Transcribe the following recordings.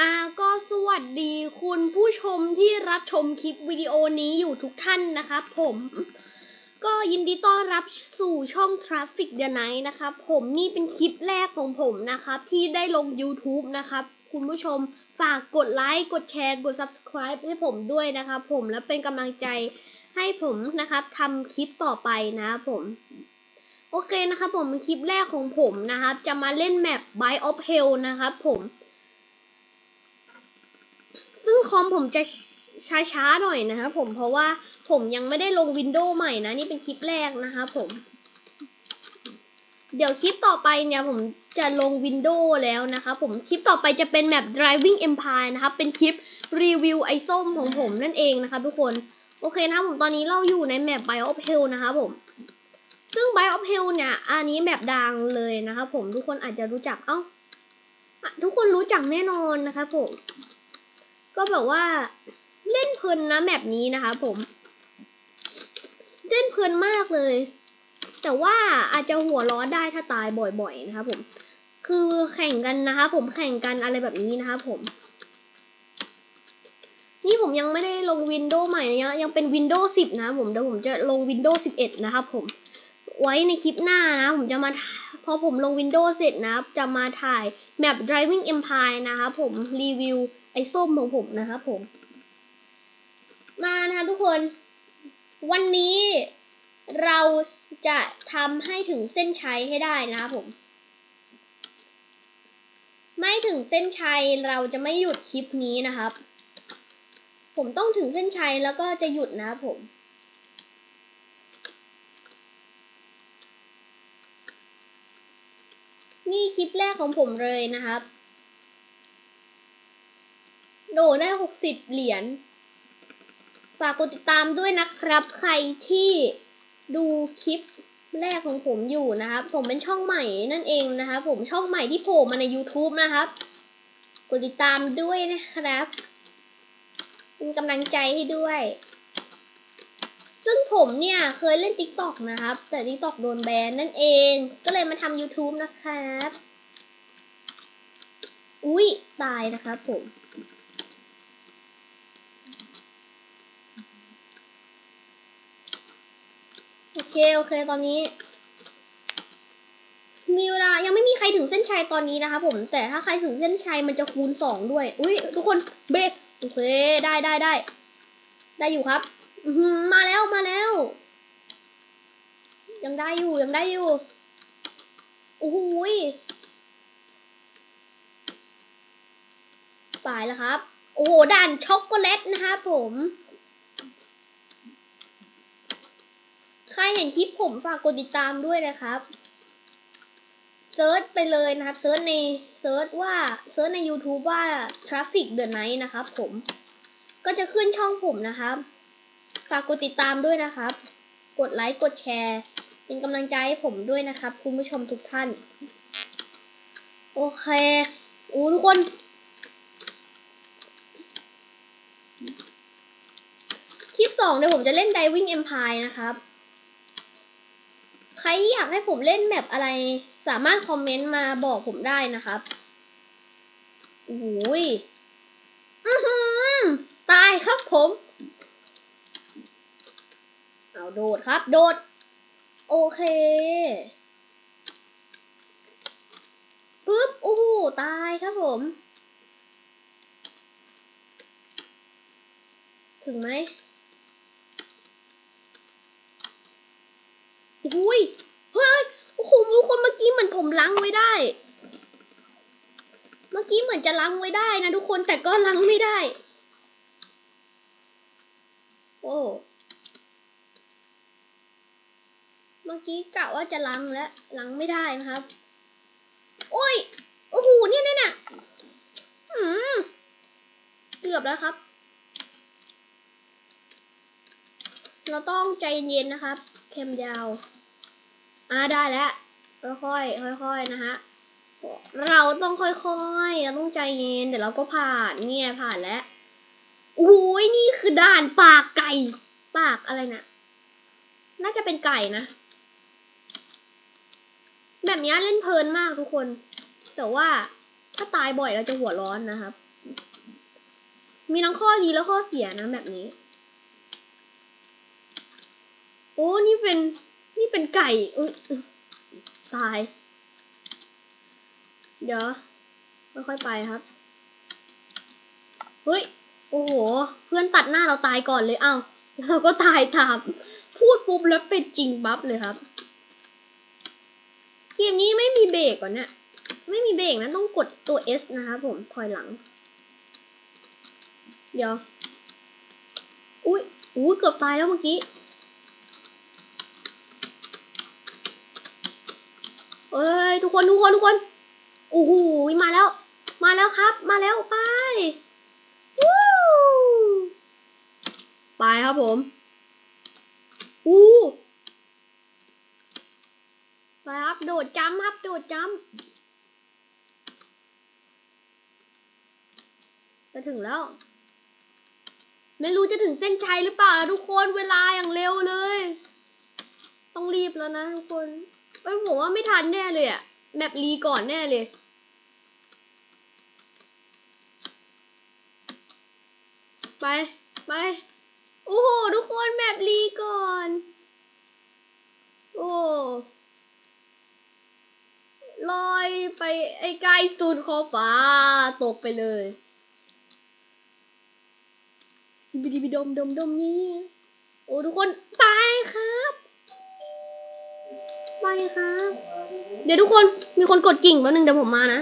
อาก็สวัสดีคุณผู้ชมที่รับชมคลิปวิดีโอนี้อยู่ทุกท่านนะครับผม ก็ยินดีต้อนรับสู่ช่อง Traffic the Night นะครับผมนี่เป็นคลิปแรกของผมนะครับ ที่ได้ลง YouTube นะครับ คุณผู้ชมฝากกดไลค์กดแชร์กด Subscribe ให้ผมด้วยนะครับผมและเป็นกำลังใจให้ผมนะครับทำคลิปต่อไปนะผมโอเคนะครับผมคลิปแรกของผมนะครับ จะมาเล่นแมป b i of Hell นะครับผม คอมผมจะช้าๆหน่อยนะครับผมเพราะว่าผมยังไม่ได้ลงวินโดว์ใหม่นะ นี่เป็นคลิปแรกนะครับผม เดี๋ยวคลิปต่อไปเนี่ยผมจะลงวินโดว์แล้วนะครับผมคลิปต่อไปจะเป็นแมป driving empire นะครับ เป็นคลิปรีวิวไอส้มของผมนั่นเองนะครับทุกคน โอเคนะครับผมตอนนี้เราอยู่ในแมป Bio of Hell นะครับผม ซึ่ง Bio of Hell เนี่ย อันนี้แมปดังเลยนะครับผมทุกคนอาจจะรู้จัก เอ้า ทุกคนรู้จักแน่นอนนะครับผม ก็แบบว่าเล่นเพลินนะแมปนี้นะคะผม เล่นเพลินมากเลย แต่ว่าอาจจะหัวร้อนได้ถ้าตายบ่อยๆนะคะผม คือแข่งกันนะคะผมแข่งกันอะไรแบบนี้นะคะผม นี่ผมยังไม่ได้ลงวินโดว์ใหม่นะยังเป็นวินโดว์10นะผมเดี๋ยวผมจะลงวินโดว์11นะครับผม ไว้ในคลิปหน้านะผมจะมาพอผมลงวินโดว์เสร็จนะครับจะมาถ่ายแมป driving empire นะครับผมรีวิว ไอ้ส้มของผมนะครับผม มานะคะทุกคน วันนี้เราจะทำให้ถึงเส้นชัยให้ได้นะครับผม ไม่ถึงเส้นชัยเราจะไม่หยุดคลิปนี้นะครับ ผมต้องถึงเส้นชัยแล้วก็จะหยุดนะครับผมนี่คลิปแรกของผมเลยนะครับ โดได้หกสิบเหรียญ ฝากกดติดตามด้วยนะครับ ใครที่ดูคลิปแรกของผมอยู่นะครับ ผมเป็นช่องใหม่นั่นเองนะครับ ผมช่องใหม่ที่โผล่มาใน YouTube นะครับ กดติดตามด้วยนะครับ เป็นกำลังใจให้ด้วย ซึ่งผมเนี่ยเคยเล่น TikTok นะครับ แต่ TikTok โดนแบนนั่นเอง ก็เลยมาทำ YouTube นะครับ อุ้ยตายนะครับผม โอ เคโอเคตอนนี้ มีเวลายังไม่มีใครถึงเส้นชัยตอนนี้นะคะผมแต่ถ้าใครถึงเส้นชัยมันจะคูณสองด้วย อุ้ยทุกคนเบรกโอเคได้ได้ได้ ได้อยู่ครับมาแล้วมาแล้ว ยังได้อยู่ยังได้อยู่โอ้โหยตายแล้วครับ โอ้โหด่านช็อกโกแลตนะครับผม ใค รเห็นคลิปผมฝากกดติดตามด้วยนะครับเซิร์ชไปเลยนะครับเซิร์ชในเซิร์ชว่าเซิร์ชใน YouTube ว่า Traffic the Night นะครับผมก็จะขึ้นช่องผมนะครับ ฝากกดติดตามด้วยนะครับ กดไลค์กดแชร์ เป็นกำลังใจให้ผมด้วยนะครับ คุณผู้ชมทุกท่าน โอเคอู้ทุกคนคลิปสองเดี๋ยวผมจะเล่น Diving Empire นะครับ รที่อยากให้ผมเล่นแมปอะไร สามารถคอมเมนต์มาบอกผมได้นะครับโอ้ยอือหือตายครับผม เอาโดดครับ โดด โอเคปึ๊บโอ้โหตายครับผม ถึงไหม อุ้ยเฮ้ยโอ้โหทุกคนเมื่อกี้เหมือนผมล้างไว้ได้ เมื่อกี้เหมือนจะล้างไว้ได้นะทุกคนแต่ก็ล้างไม่ได้ โอ้เมื่อกี้กะว่าจะล้างแล้วล้างไม่ได้นะครับโอ้ยโอ้โหเนี่ยเนี่ยเนี่ยเกือบแล้วครับ เราต้องใจเย็นนะครับเข็มยาว อ่าได้แล้วค่อยๆค่อยๆนะฮะเราต้องค่อยๆเราต้องใจเย็นเดี๋ยวเราก็ผ่านเนี่ยผ่านแล้วโอ้ยนี่คือด่านปากไก่ ปากอะไรนะน่าจะเป็นไก่นะ แบบนี้เล่นเพลินมากทุกคน แต่ว่าถ้าตายบ่อยเราจะหัวร้อนนะครับ มีทั้งข้อดีและข้อเสียนะแบบนี้ โอ้ นี่เป็น นี่เป็นไก่อุ๊ยตาย เดี๋ยวไม่ค่อยไปครับ เฮ้ย โอ้โห เพื่อนตัดหน้าเราตายก่อนเลย เอ้าเราก็ตายตาม พูดปุ๊บแล้วเป็นจริงบัฟเลยครับ เกมนี้ไม่มีเบรกก่อนเนี่ย ไม่มีเบรกนะ ต้องกดตัว S นะครับผม ถอยหลัง เดี๋ยว อุ้ยอุ้ยเกือบตายแล้วเมื่อกี้ เอ้ยทุกคนทุกคนทุกคนโอ้โหมาแล้ว มาแล้วครับ มาแล้วไปวู้ไปครับผมอู้ไปครับโดดจ้ำครับโดดจ้ำจะถึงแล้ว ไม่รู้จะถึงเส้นชัยหรือเปล่าทุกคนเวลาอย่างเร็วเลย ต้องรีบแล้วนะทุกคน เอ้ยผมว่าไม่ทันแน่เลยอะแบบรีก่อนแน่เลยไปไปโอ้โหทุกคนแบบรีก่อน โอ้ลอยไปไอ้ไกลสุดขอบฟ้าตกไปเลยบิดิบิดมดมดมนี่โอ้ทุกคนไปครับ ไปครับ เดี๋ยวทุกคนมีคนกดกิ่งแป๊บนึงเดี๋ยวผมมานะ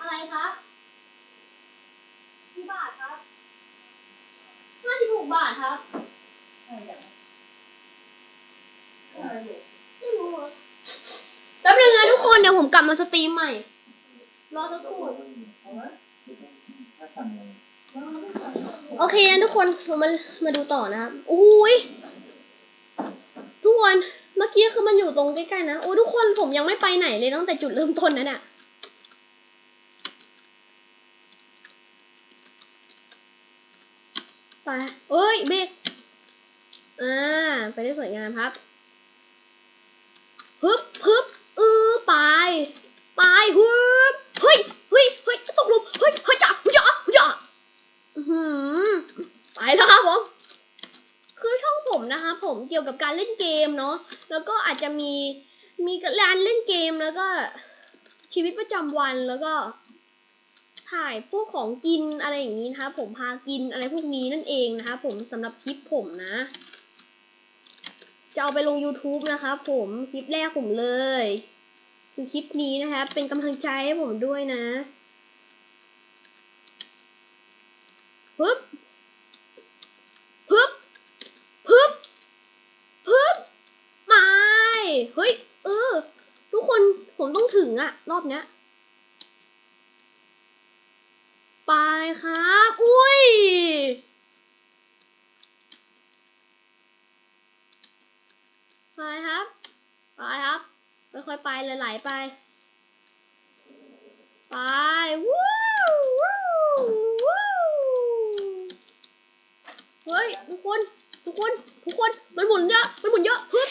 อะไรครับกี่บาทครับห้าสิบหกบาทครับไม่รู้อะแป๊บนึงนะทุกคนเดี๋ยวผมกลับมาสตรีมใหม่ รอสักครู่ โอเคนทุกคนเรามามาดูต่อนะครับอุ้ยทุกคนเมื่อกี้คือมันอยู่ตรงใกล้ๆนะโอ้ยทุกคนผมยังไม่ไปไหนเลยตั้งแต่จุดเริ่มต้นนั้นอะไปเอ้ยเบรกอ่าไปได้สวยงามครับฮึบฮึบเออไป ไปฮึบ หือไปแล้วครับผมคือช่องผมนะคะผมเกี่ยวกับการเล่นเกมเนาะแล้วก็อาจจะมีมีการเล่นเกมแล้วก็ชีวิตประจำวันแล้วก็ ถ่ายพวกของกินอะไรอย่างนี้นะคะผมพากินอะไรพวกนี้นั่นเองนะคะผมสำหรับคลิปผมนะ จะเอาไปลง YouTube นะคะผมคลิปแรกผมเลย คือคลิปนี้นะคะเป็นกำลังใจให้ผมด้วยนะ ฮึบฮึบฮึบฮึบไม่เฮ้ย เออ ทุกคนผมต้องถึงอะรอบเนี้ยไปครับ อุ้ยไปครับไปครับค่อยๆไปไหลๆไป ไปวู้วู้เฮ้ ยทุกคนทุกคนทุกคนมันหมุนเยอะมันหมุนเยอะฮึบ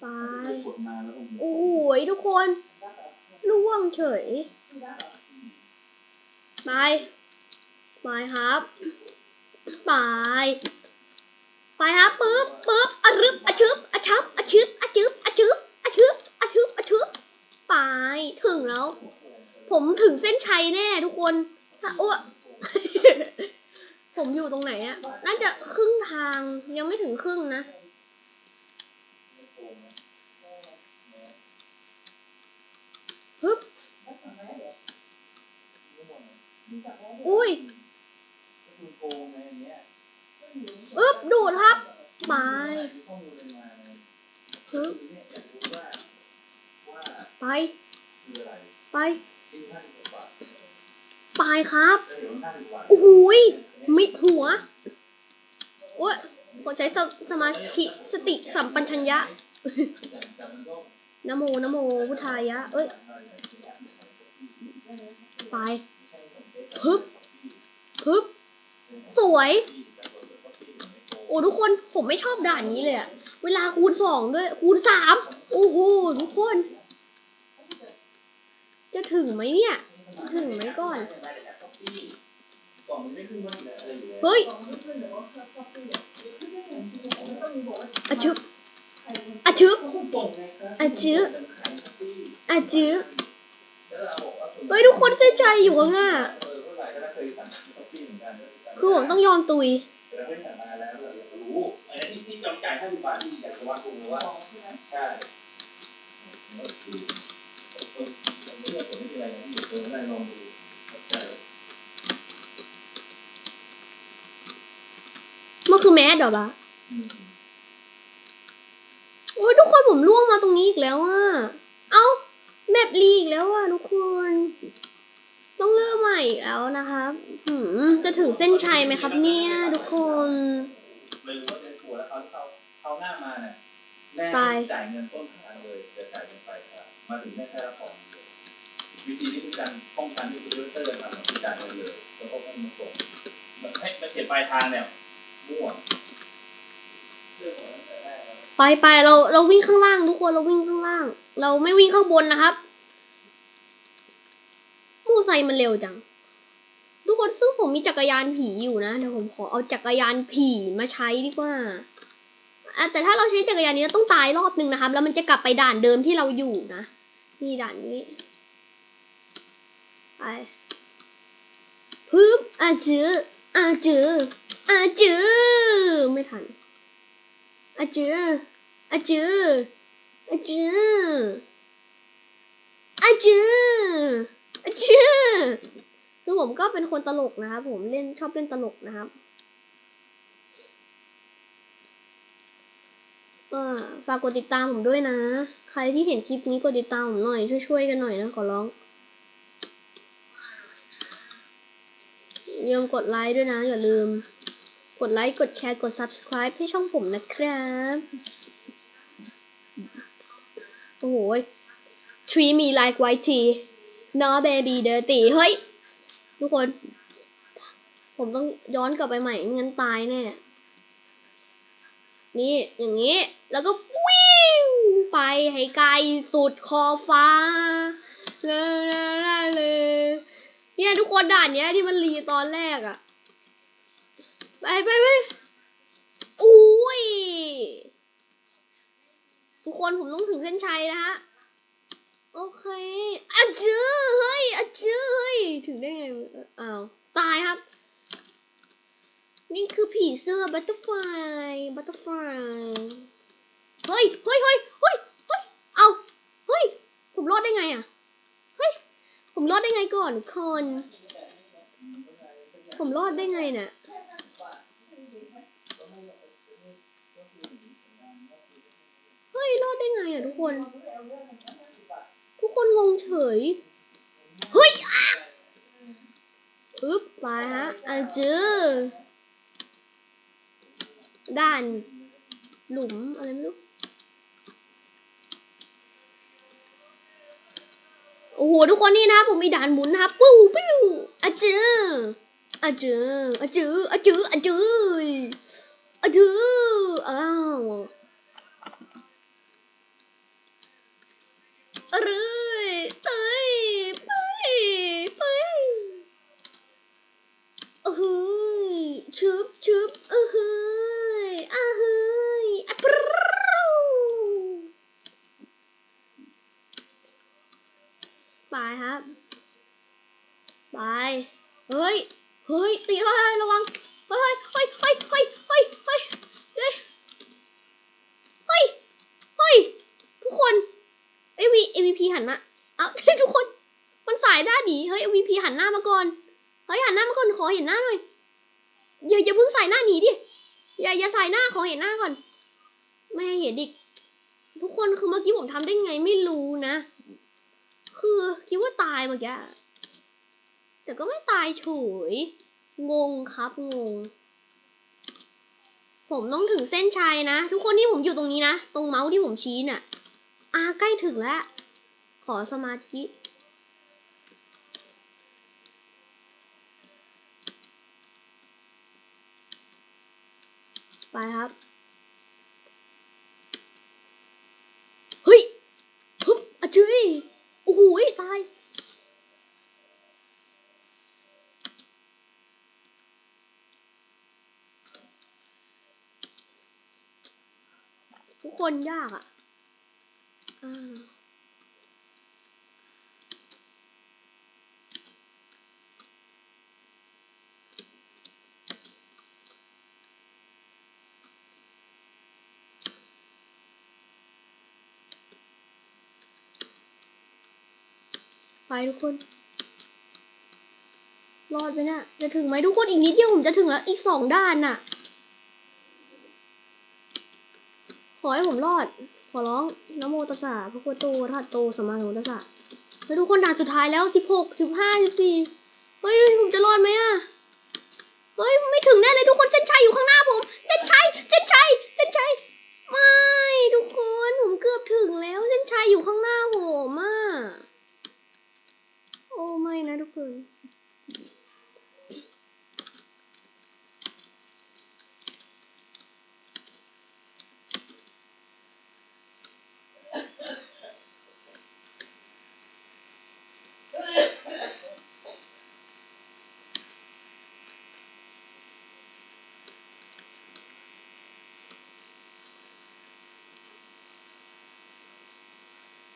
ไปโอ้โหทุกคนล่วงเฉยไปไปครับไปไปครับปึ๊บปึ๊บอะรึบอะชึบอะชับอะชึบอะชึบอะชึบอะชึบอะชึบอะชึบไปถึงแล้ว ผมถึงเส้นชัยแน่ทุกคนถ้าอ้ว ผมอยู่ตรงไหนอะน่าจะครึ่งทางยังไม่ถึงครึ่งนะ ฮึบ อุ้ยอึ๊บ ดูดครับ ไป ฮึบ ไป ไป ไปครับโอ้โหยมิดหัว โอ้ยขอใช้สสมาธิสติสัมปัญชัญญะนโมนโมพุทธายะ เอ้ย ไปฮึบฮึบสวย โอ้ทุกคนผมไม่ชอบด่านนี้เลยอะเวลาคูณสองด้วย คูณสามโอ้โหทุกคน จะถึงไหมเนี่ย ถึงไหมก่อน เฮ้ยอาชึบออาชึบอาชึบออาชึอเฮ้ยทุกคนใกล้ใจอยู่ข้างาคือผมต้องยอมตุยใช่ คือแมสเหรอปะโอ้ยทุกคนผมล่วงมาตรงนี้อีกแล้วอะ เอ้าแมปลีอีกแล้วอะทุกคน ต้องเริ่มใหม่อีกแล้วนะครับหืมจะถึงเส้นชัยไหมครับ เนี่ยทุกคนไม่รู้ว่าเป็นผัวแล้วเขาเขาเขาหน้ามาเนี่ยแม่ตายจ่ายเงินต้นทางเลยจะจ่ายเงินไปครับมาถึงแม่แค่รับของเลยวิธีที่เป็นการป้องกันที่คอมพิวเตอร์ทำคือจ่ายเงินเลยแล้วก็ให้มันส่งมันให้มันเขียนปลายทางเนี่ย ไปไปเราเราวิ่งข้างล่างทุกคนเราวิ่งข้างล่าง เราไม่วิ่งข้างบนนะครับมูไซมันเร็วจัง ทุกคนซึ่งผมมีจักรยานผีอยู่นะเดี๋ยวผมขอเอาจักรยานผีมาใช้ดีกว่าอะแต่ถ้าเราใช้จักรยานนี้เราต้องตายรอบหนึ่งนะครับ แล้วมันจะกลับไปด่านเดิมที่เราอยู่นะนี่ด่านนี้ไปพึบอาจือ อาจืออาจือไม่ทันอาจืออาจืออาจืออาจืออาจือคือผมก็เป็นคนตลกนะครับ ผมเล่นชอบเล่นตลกนะครับอ่าฝากกดติดตามผมด้วยนะ ใครที่เห็นคลิปนี้กดติดตามผมหน่อย ช่วยๆกันหน่อยนะขอร้อง อย่าลืมกดไลค์ด้วยนะ อย่าลืม กดไลค์ กดแชร์ กด subscribe ให้ช่องผมนะครับ โอ้โห treat me like white tea no baby dirty เฮ้ย ทุกคน ผมต้องย้อนกลับไปใหม่ไม่งั้นตายแน่ นี่ อย่างนี้ แล้วก็วิ่งไปให้ไกลสุดขอฟ้าเลยเลยเเนี่ยทุกคนด่านเนี้ยที่มันรีตอนแรกอะไปไปไปอุ้ย ทุกคนผมต้องถึงเส้นชัยนะฮะ โอเคอะจื้อเฮ้ยอะจื้อเฮ้ย ถึงได้ไงอ้าวตายครับ นี่คือผีเสื้อบัตเตอร์ฟลายบัตเตอร์ฟลายเฮ้ยเฮ้ยเฮ้ยเฮ้ยเฮ้ยเอาเฮ้ย ผมรอดได้ไงอะ ผมรอดได้ไงก่อนคน ผมรอดได้ไงเนี่ยเฮ้ย รอดได้ไงอะทุกคน ทุกคนงงเฉย เฮ้ยอะอึ๊บไปฮะอะจื้อด้าน หลุม อะไรไม่รู้ อ้โหทุกคนนี่นะครับผมมีด่านหมุนนะครับปู้ปิ้วอะจื้ออะจื้ออะจื้ออะจื้ออะจื้ออะจื้ออ้าว ไม่เห็นอีกทุกคนคือเมื่อกี้ผมทำได้ไงไม่รู้นะ คือคิดว่าตายเมื่อกี้แต่ก็ไม่ตายเฉยงงครับงง ผมต้องถึงเส้นชัยนะ ทุกคนที่ผมอยู่ตรงนี้นะ ตรงเมาส์ที่ผมชี้น่ะอ่าใกล้ถึงแล้ว ขอสมาธิไปครับ โหตาย ทุกคนยากอะ ทุกคน รอดไหมน่ะจะถึงไหมทุกคนอีกนิดเดียวผมจะถึงแล้ว อีกสองด้านน่ะ ขอให้ผมรอด ขอร้องนโมตัสสะพระพุทธโตอะระหะโตสมมาสัมพุทธัสสะเฮ้ยทุกคนด่านสุดท้ายแล้วสิบหกสิบห้าสิบสี่เฮ้ยผมจะรอดไหมอะเฮ้ยไม่ถึงแน่เลยทุกคนเส้นชัยอยู่ข้างหน้าผมเส้นชัยเส้นชัยเส้นชัยไม่ทุกคนผมเกือบถึงแล้วเส้นชัยอยู่ข้างหน้าผมอะ โอ้ไม่นะทุกคน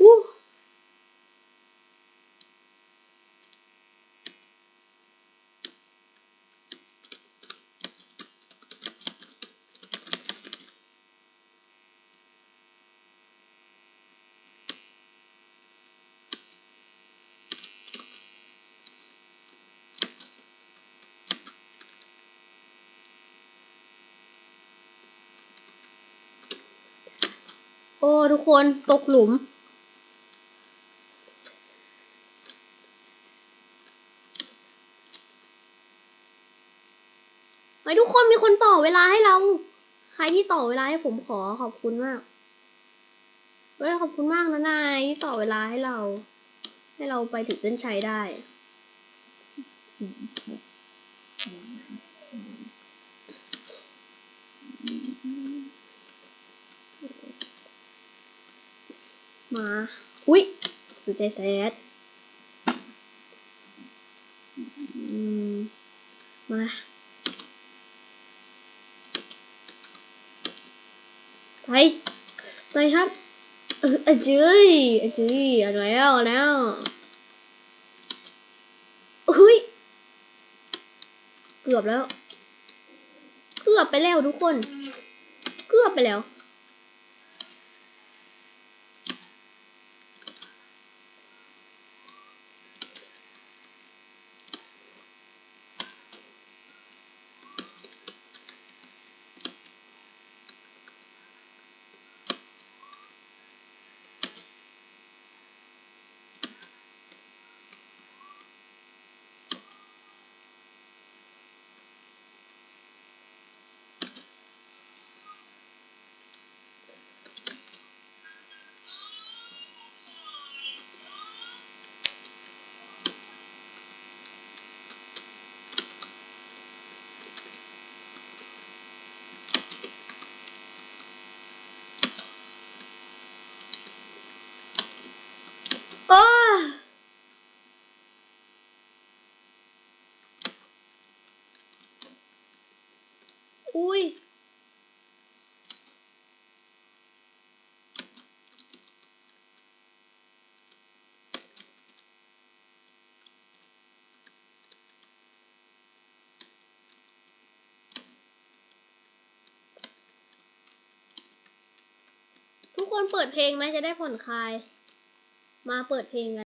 อู้ โอ้ทุกคนตกหลุมไฮ้ทุกคนมีคนต่อเวลาให้เรา ใครที่ต่อเวลาให้ผมขอขอบคุณมากเฮ้ยขอบคุณมากนะนายที่ต่อเวลาให้เรา ให้เราไปถึงเส้นชัยได้ มา อุ๊ยสุดใจแซดมา ไป ไปครับเอออะจื้ยอะจื้ยเอาแล้วแล้วเฮ้ย เกือบแล้ว เกือบไปแล้วทุกคน เกือบไปแล้ว โอ้อุ้ย ทุก คนเปิดเพลงไหมจะได้ผ่อนคลาย มาเปิดเพลงกัน